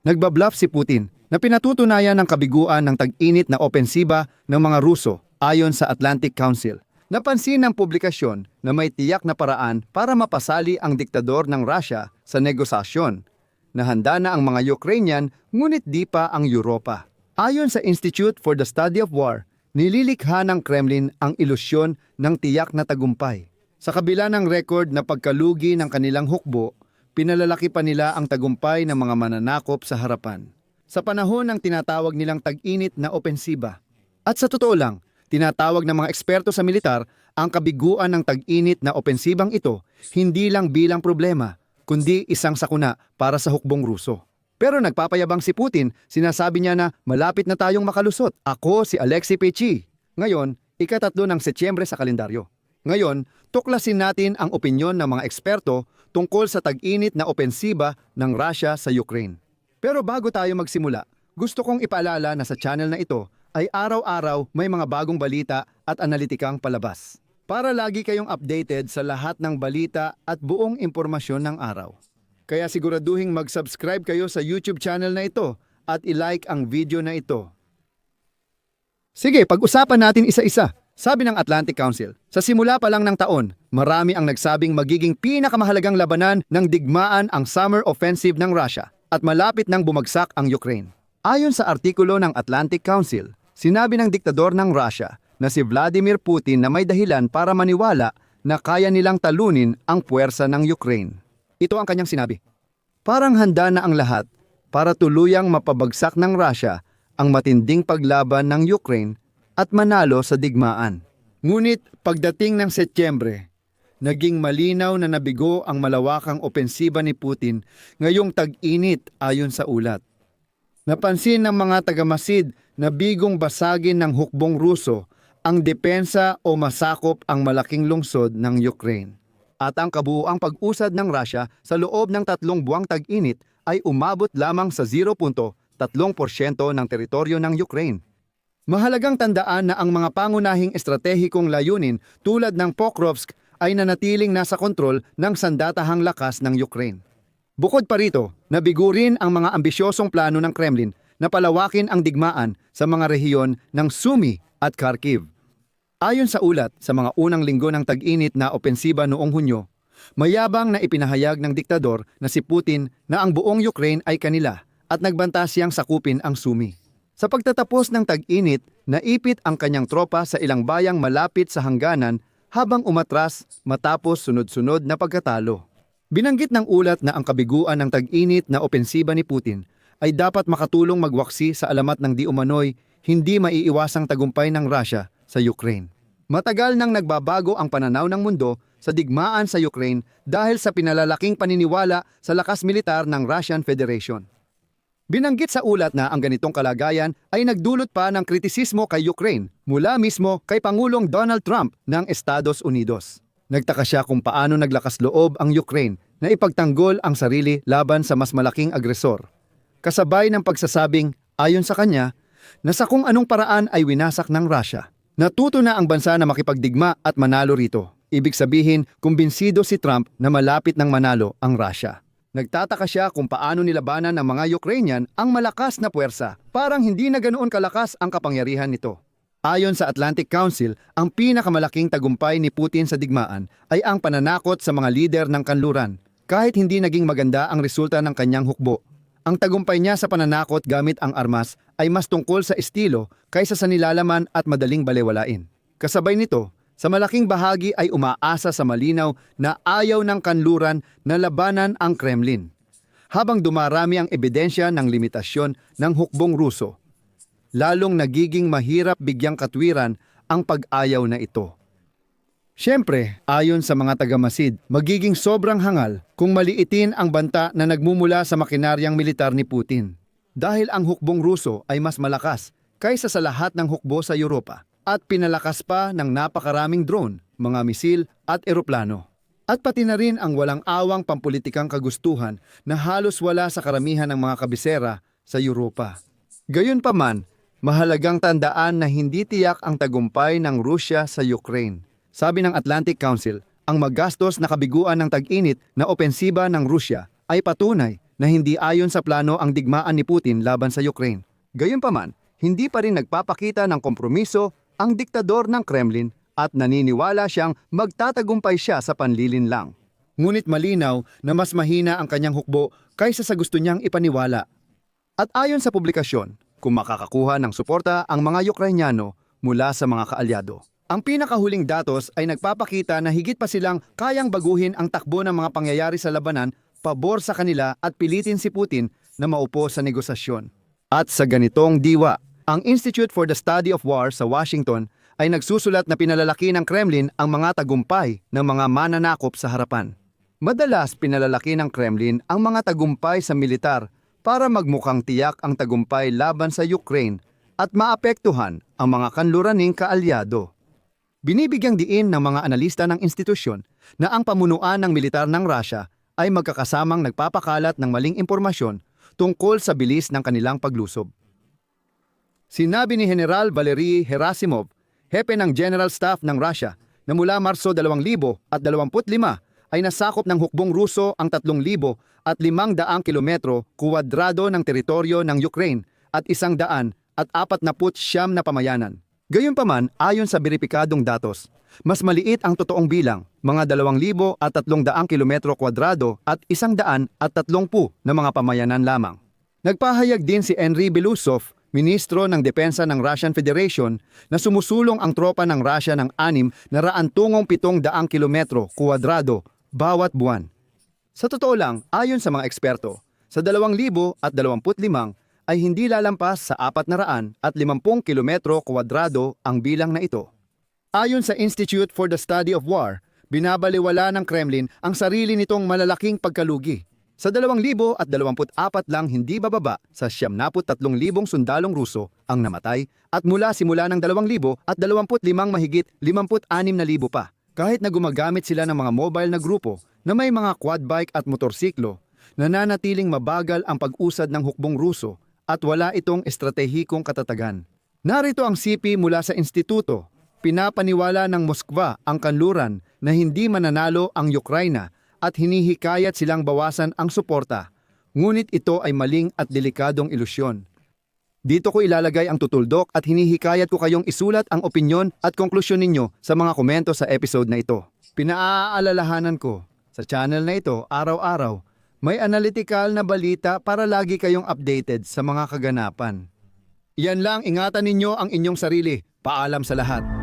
Nagbabluff si Putin na pinatutunayan ng kabiguan ng tag-init na opensiba ng mga Ruso ayon sa Atlantic Council. Napansin ng publikasyon na may tiyak na paraan para mapasali ang diktador ng Russia sa negosasyon na handa na ang mga Ukrainian ngunit di pa ang Europa. Ayon sa Institute for the Study of War, nililikha ng Kremlin ang ilusyon ng tiyak na tagumpay. Sa kabila ng record na pagkalugi ng kanilang hukbo, pinalalaki pa nila ang tagumpay ng mga mananakop sa harapan. Sa panahon ng tinatawag nilang tag-init na opensiba. At sa totoo lang, tinatawag ng mga eksperto sa militar ang kabiguan ng tag-init na opensibang ito hindi lang bilang problema, kundi isang sakuna para sa hukbong Ruso. Pero nagpapayabang si Putin, sinasabi niya na malapit na tayong makalusot. Ako si Alexei Pechi. Ngayon, ikatatlo ng Setyembre sa kalendaryo. Ngayon, tuklasin natin ang opinyon ng mga eksperto tungkol sa tag-init na opensiba ng Russia sa Ukraine. Pero bago tayo magsimula, gusto kong ipaalala na sa channel na ito ay araw-araw may mga bagong balita at analitikang palabas. Para lagi kayong updated sa lahat ng balita at buong impormasyon ng araw. Kaya siguraduhin mag-subscribe kayo sa YouTube channel na ito at ilike ang video na ito. Sige, pag-usapan natin isa-isa. Sabi ng Atlantic Council, sa simula pa lang ng taon, marami ang nagsabing magiging pinakamahalagang labanan ng digmaan ang summer offensive ng Russia at malapit nang bumagsak ang Ukraine. Ayon sa artikulo ng Atlantic Council, sinabi ng diktador ng Russia na si Vladimir Putin na may dahilan para maniwala na kaya nilang talunin ang puwersa ng Ukraine. Ito ang kanyang sinabi. Parang handa na ang lahat para tuluyang mapabagsak ng Russia ang matinding paglaban ng Ukraine at manalo sa digmaan. Ngunit pagdating ng Setyembre, naging malinaw na nabigo ang malawakang opensiba ni Putin ngayong tag-init ayon sa ulat. Napansin ng mga tagamasid na bigong basagin ng hukbong Ruso ang depensa o masakop ang malaking lungsod ng Ukraine. At ang kabuuang pag-usad ng Russia sa loob ng tatlong buwang tag-init ay umabot lamang sa 0.3% ng teritoryo ng Ukraine. Mahalagang tandaan na ang mga pangunahing estratehikong layunin tulad ng Pokrovsk ay nanatiling nasa kontrol ng sandatahang lakas ng Ukraine. Bukod pa rito, nabigo rin ang mga ambisyosong plano ng Kremlin na palawakin ang digmaan sa mga rehiyon ng Sumy at Kharkiv. Ayon sa ulat sa mga unang linggo ng tag-init na opensiba noong Hunyo, mayabang na ipinahayag ng diktador na si Putin na ang buong Ukraine ay kanila at nagbanta siyang sakupin ang Sumy. Sa pagtatapos ng tag-init, naipit ang kanyang tropa sa ilang bayang malapit sa hangganan habang umatras matapos sunod-sunod na pagkatalo. Binanggit ng ulat na ang kabiguan ng tag-init na opensiba ni Putin ay dapat makatulong magwaksi sa alamat ng di umano'y hindi maiiwasang tagumpay ng Russia sa Ukraine. Matagal nang nagbabago ang pananaw ng mundo sa digmaan sa Ukraine dahil sa pinalalaking paniniwala sa lakas militar ng Russian Federation. Binanggit sa ulat na ang ganitong kalagayan ay nagdulot pa ng kritisismo kay Ukraine mula mismo kay Pangulong Donald Trump ng Estados Unidos. Nagtaka siya kung paano naglakas loob ang Ukraine na ipagtanggol ang sarili laban sa mas malaking agresor. Kasabay ng pagsasabing, ayon sa kanya, na sa kung anong paraan ay winasak ng Russia. Natuto na ang bansa na makipagdigma at manalo rito. Ibig sabihin, kumbinsido si Trump na malapit ng manalo ang Russia. Nagtataka siya kung paano nilabanan ng mga Ukrainian ang malakas na puwersa. Parang hindi na ganoon kalakas ang kapangyarihan nito. Ayon sa Atlantic Council, ang pinakamalaking tagumpay ni Putin sa digmaan ay ang pananakot sa mga lider ng kanluran, kahit hindi naging maganda ang resulta ng kanyang hukbo. Ang tagumpay niya sa pananakot gamit ang armas ay mas tungkol sa estilo kaysa sa nilalaman at madaling balewalain. Kasabay nito, sa malaking bahagi ay umaasa sa malinaw na ayaw ng kanluran na labanan ang Kremlin. Habang dumarami ang ebidensya ng limitasyon ng hukbong Ruso, lalong nagiging mahirap bigyang katwiran ang pag-ayaw na ito. Siyempre, ayon sa mga tagamasid, magiging sobrang hangal kung maliitin ang banta na nagmumula sa makinaryang militar ni Putin. Dahil ang hukbong Ruso ay mas malakas kaysa sa lahat ng hukbo sa Europa at pinalakas pa ng napakaraming drone, mga misil at eroplano. At pati na rin ang walang awang pampulitikang kagustuhan na halos wala sa karamihan ng mga kabisera sa Europa. Gayunpaman, mahalagang tandaan na hindi tiyak ang tagumpay ng Rusya sa Ukraine. Sabi ng Atlantic Council, ang magastos na kabiguan ng tag-init na opensiba ng Rusya ay patunay na hindi ayon sa plano ang digmaan ni Putin laban sa Ukraine. Gayunpaman, hindi pa rin nagpapakita ng kompromiso ang diktador ng Kremlin at naniniwala siyang magtatagumpay siya sa panlilinlang. Ngunit malinaw na mas mahina ang kanyang hukbo kaysa sa gusto niyang ipaniwala. At ayon sa publikasyon, kung makakakuha ng suporta ang mga Ukrainyano mula sa mga kaalyado. Ang pinakahuling datos ay nagpapakita na higit pa silang kayang baguhin ang takbo ng mga pangyayari sa labanan pabor sa kanila at pilitin si Putin na maupo sa negosasyon. At sa ganitong diwa, ang Institute for the Study of War sa Washington ay nagsusulat na pinalalaki ng Kremlin ang mga tagumpay ng mga mananakop sa harapan. Madalas pinalalaki ng Kremlin ang mga tagumpay sa militar para magmukhang tiyak ang tagumpay laban sa Ukraine at maapektuhan ang mga kanluraning kaalyado. Binibigyang diin ng mga analista ng institusyon na ang pamunuan ng militar ng Russia ay magkakasamang nagpapakalat ng maling impormasyon tungkol sa bilis ng kanilang paglusob. Sinabi ni General Valery Herasimov, hepe ng General Staff ng Russia, na mula Marso 2025 ay nasakop ng hukbong Ruso ang 3,000 at 500 kilometro kuwadrado ng teritoryo ng Ukraine at isang daan at apat na put siyam na pamayanan. Gayunpaman, ayon sa beripikadong datos, mas maliit ang totoong bilang, mga 2,000 at 300 kilometro kwadrado at isang daan at 30 na mga pamayanan lamang. Nagpahayag din si Henry Belousov, Ministro ng Depensa ng Russian Federation, na sumusulong ang tropa ng Russia ng anim na raantungong 700 kilometro kwadrado bawat buwan. Sa totoo lang, ayon sa mga eksperto, sa 2025 ay hindi lalampas sa 400 at 50 kilometro kwadrado ang bilang na ito. Ayon sa Institute for the Study of War, binabaliwala ng Kremlin ang sarili nitong malalaking pagkalugi. Sa 2024 lang hindi bababa sa 73,000 sundalong Ruso ang namatay at mula simula ng 2000 at 25 mahigit 56,000 pa. Kahit na gumagamit sila ng mga mobile na grupo na may mga quad bike at motorsiklo, nananatiling mabagal ang pag-usad ng hukbong Ruso at wala itong estratehikong katatagan. Narito ang CP mula sa instituto. Pinapaniwala ng Moskwa ang kanluran na hindi mananalo ang Ukraina at hinihikayat silang bawasan ang suporta. Ngunit ito ay maling at delikadong ilusyon. Dito ko ilalagay ang tutuldok at hinihikayat ko kayong isulat ang opinyon at konklusyon ninyo sa mga komento sa episode na ito. Pinaaalalahanan ko, sa channel na ito araw-araw, may analytical na balita para lagi kayong updated sa mga kaganapan. Yan lang, ingatan ninyo ang inyong sarili. Paalam sa lahat.